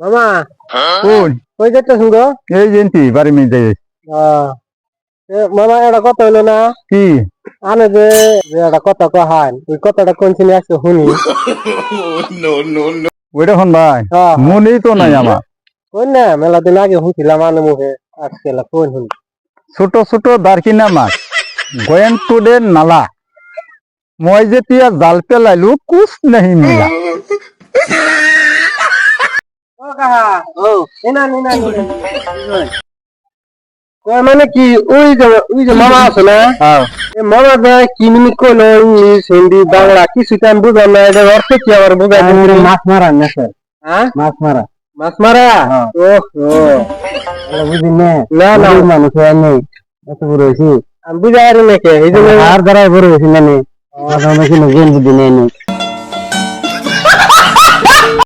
মামা কোন? কই যেতেছ গো? এই জেন্টি বাড়ি মেয়ে যাই। মামা একটা কথা হইল না? কি? আনে যে একটা কথা কহান ওই কথাটা কোন চিনি আজকে শুনি? ওইটা হন ভাই হ্যাঁ, মনেই তো নাই আমার। কোন না মেলা দিন আগে শুনছিলাম আনে মুখে আজকে লা কোন শুনি? ছোট ছোট দারকিনা মাছ গয়েন তোদের নালা। মই যেতিয়া জাল পেলাইলো কুছ নাহি মিলা। মানে কি ওই যে ওই যে মামা আছে না? মামা দা কি মিনিট কইলো ইংলিশ হিন্দি বাংলা কিছু তো আমি বুঝলাম না এটা অর্থ কি আবার বুঝাই মাছ মারা না স্যার মাছ মারা মাছ মারা ও ও বুঝি না? না না। মানুষ নেই এত বড় হয়েছি আমি বুঝাই আর নাকি এই জন্য আর দ্বারা বড় হয়েছি না নি? আমার কি নজেন বুঝি নেই